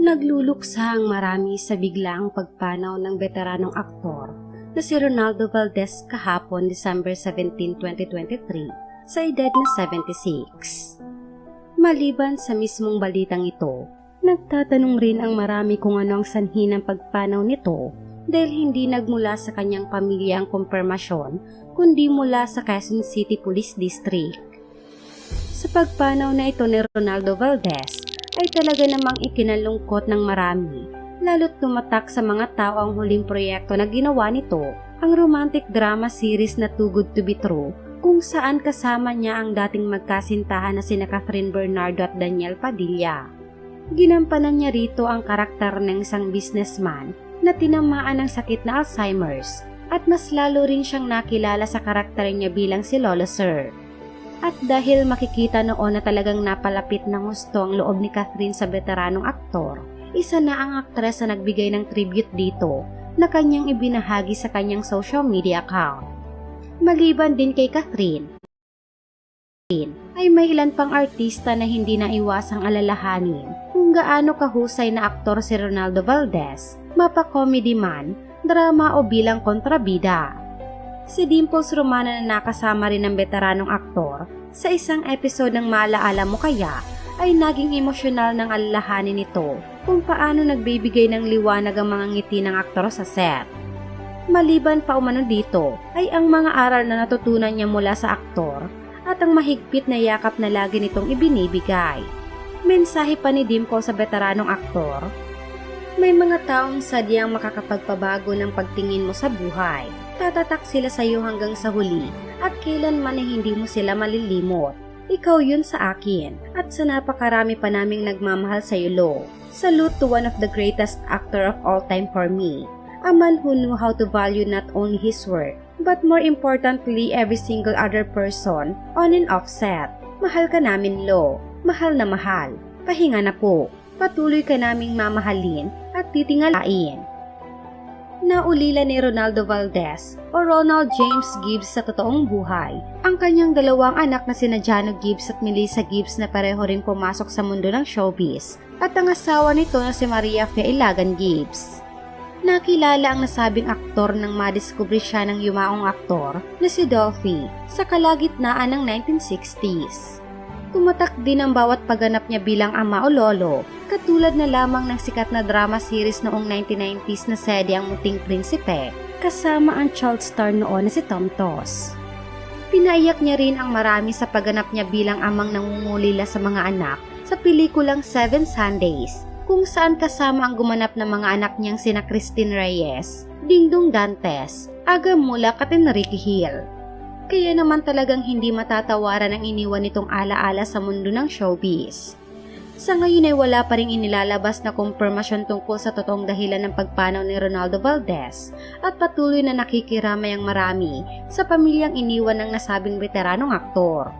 Nagluluksa ang marami sa biglaang pagpanaw ng veteranong aktor na si Ronaldo Valdez kahapon December 17, 2023 sa edad na 76. Maliban sa mismong balitang ito, nagtatanong rin ang marami kung ano ang sanhi ng pagpanaw nito dahil hindi nagmula sa kanyang pamilya ang kumpirmasyon kundi mula sa Quezon City Police District. Sa pagpanaw na ito ni Ronaldo Valdez ay talaga namang ikinalungkot ng marami lalo't tumatak sa mga tao ang huling proyekto na ginawa nito, ang romantic drama series na Too Good To Be True kung saan kasama niya ang dating magkasintahan na sina Catherine Bernardo at Daniel Padilla. Ginampanan niya rito ang karakter ng isang businessman na tinamaan ng sakit na Alzheimer's at mas lalo rin siyang nakilala sa karakter niya bilang si Lolo Sir. At dahil makikita noon na talagang napalapit ng gusto ang loob ni Catherine sa veteranong aktor, isa na ang aktres na nagbigay ng tribute dito na kanyang ibinahagi sa kanyang social media account. Maliban din kay Catherine, ay may ilan pang artista na hindi na iwasang alalahanin kung gaano kahusay na aktor si Ronaldo Valdez, mapa-comedy man, drama o bilang kontrabida. Si Dimples Romana na nakasama rin ng veteranong aktor sa isang episode ng Maalaala Mo Kaya ay naging emosyonal ng alalahanin nito kung paano nagbibigay ng liwanag ang mga ngiti ng aktor sa set. Maliban pa umano dito ay ang mga aral na natutunan niya mula sa aktor at ang mahigpit na yakap na lagi nitong ibinibigay. Mensahe pa ni Dimple sa veteranong aktor, May mga taong sadyang makakapagpabago ng pagtingin mo sa buhay. Tatatak sila sa iyo hanggang sa huli at kailanman ay hindi mo sila malilimot. Ikaw yun sa akin at sa napakarami pa naming nagmamahal sa iyo, Lo. Salute to one of the greatest actor of all time for me. A man who knew how to value not only his work, but more importantly every single other person on and off set. Mahal ka namin, Lo. Mahal na mahal. Pahinga na po. Patuloy ka naming mamahalin at titingalain. Naulila ni Ronaldo Valdez o Ronald James Gibbs sa totoong buhay ang kanyang dalawang anak na sina Jano Gibbs at Melissa Gibbs na pareho rin pumasok sa mundo ng showbiz at ang asawa nito na si Maria Fe Ilagan Gibbs. Nakilala ang nasabing aktor nang madiskubre siya ng yumaong aktor na si Dolphy sa kalagitnaan ng 1960s. Tumatak din ang bawat pagganap niya bilang ama o lolo, katulad na lamang ng sikat na drama series noong 1990s na seryang Muting Prinsipe, kasama ang child star noon na si Tom Tos. Pinaiyak niya rin ang marami sa pagganap niya bilang amang nangungulila sa mga anak sa pelikulang Seven Sundays, kung saan kasama ang gumanap ng mga anak niyang sina Christine Reyes, Dingdong Dantes, Aga Mulak at Enrique Hill. Kaya naman talagang hindi matatawaran ang iniwan nitong alaala sa mundo ng showbiz. Sa ngayon ay wala pa rin inilalabas na kumpirmasyon tungkol sa totoong dahilan ng pagpanaw ni Ronaldo Valdez at patuloy na nakikiramay ang marami sa pamilyang iniwan ng nasabing veteranong aktor.